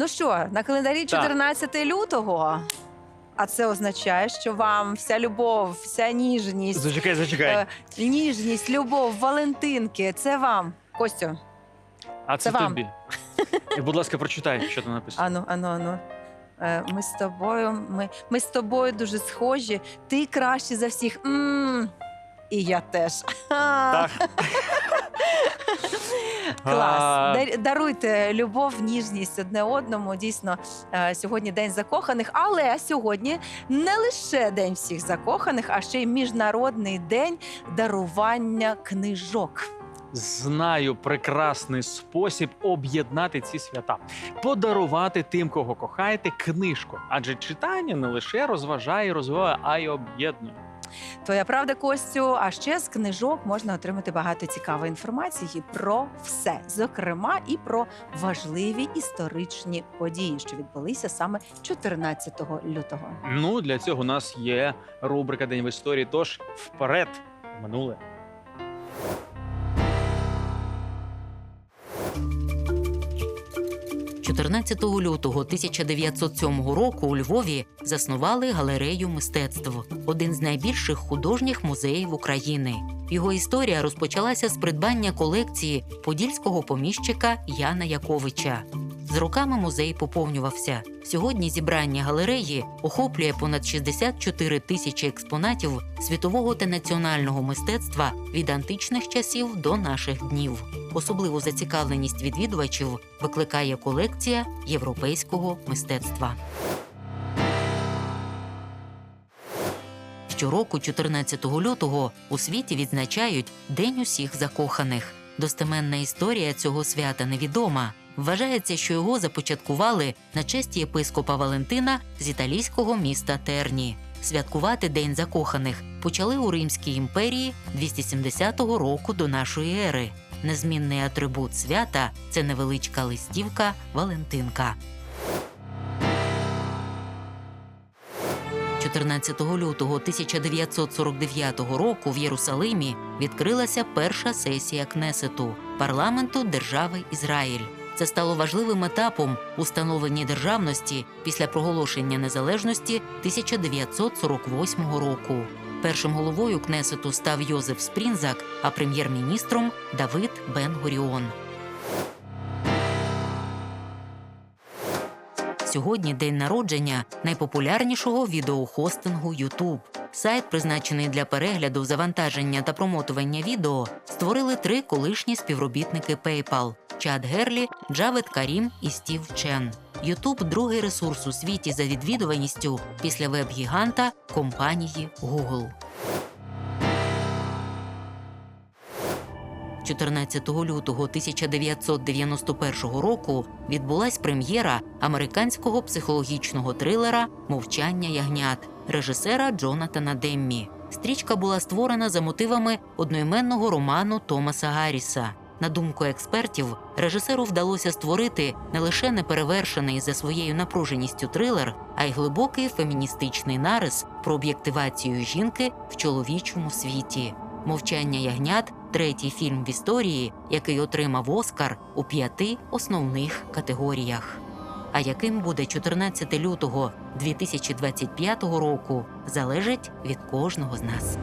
Ну що, на календарі 14 лютого. А це означає, що вам вся любов, вся ніжність, Зачекай, зачекай. е, ніжність, любов, Валентинки. Це вам, Костю. а це, це вам. тобі. І, будь ласка, прочитай, що там написано. Ану, ану, ану. Е, Ми з тобою, ми, ми з тобою дуже схожі. Ти краще за всіх. м І я теж. Так. Клас. Дар- Даруйте любов, ніжність одне одному. Дійсно, е, сьогодні день закоханих, але сьогодні не лише день всіх закоханих, а ще й міжнародний день дарування книжок. Знаю прекрасний спосіб об'єднати ці свята, подарувати тим, кого кохаєте, книжку. Адже читання не лише розважає, і розвиває, а й об'єднує. Твоя правда, Костю. А ще з книжок можна отримати багато цікавої інформації про все, зокрема і про важливі історичні події, що відбулися саме 14 лютого. Ну для цього у нас є рубрика День в історії. Тож вперед, минуле. – 14 лютого 1907 року у Львові заснували галерею мистецтв, один з найбільших художніх музеїв України. Його історія розпочалася з придбання колекції подільського поміщика Яна Яковича. З роками музей поповнювався. Сьогодні зібрання галереї охоплює понад 64 тисячі експонатів світового та національного мистецтва від античних часів до наших днів. Особливу зацікавленість відвідувачів викликає колекція європейського мистецтва. Щороку, 14 лютого, у світі відзначають День усіх закоханих. Достеменна історія цього свята невідома. Вважається, що його започаткували на честь єпископа Валентина з італійського міста Терні. Святкувати День закоханих почали у Римській імперії 270 року до нашої ери. Незмінний атрибут свята це невеличка листівка Валентинка. 14 лютого 1949 року в Єрусалимі відкрилася перша сесія Кнесету парламенту держави Ізраїль. Це стало важливим етапом у державності після проголошення незалежності 1948 року. Першим головою Кнесету став Йозеф Спрінзак, а прем'єр-міністром Давид Бен-Гуріон. Сьогодні день народження найпопулярнішого відеохостингу YouTube. Сайт, призначений для перегляду, завантаження та промотування відео, створили три колишні співробітники PayPal – Чад Герлі, Джавед Карім і Стів Чен. YouTube – другий ресурс у світі за відвідуваністю після веб-гіганта компанії Google. 14 лютого 1991 року відбулась прем'єра американського психологічного трилера Мовчання ягнят режисера Джонатана Деммі. Стрічка була створена за мотивами одноіменного роману Томаса Гарріса. На думку експертів, режисеру вдалося створити не лише неперевершений за своєю напруженістю трилер, а й глибокий феміністичний нарис про об'єктивацію жінки в чоловічому світі. Мовчання ягнят третій фільм в історії, який отримав Оскар у п'яти основних категоріях. А яким буде 14 лютого 2025 року, залежить від кожного з нас.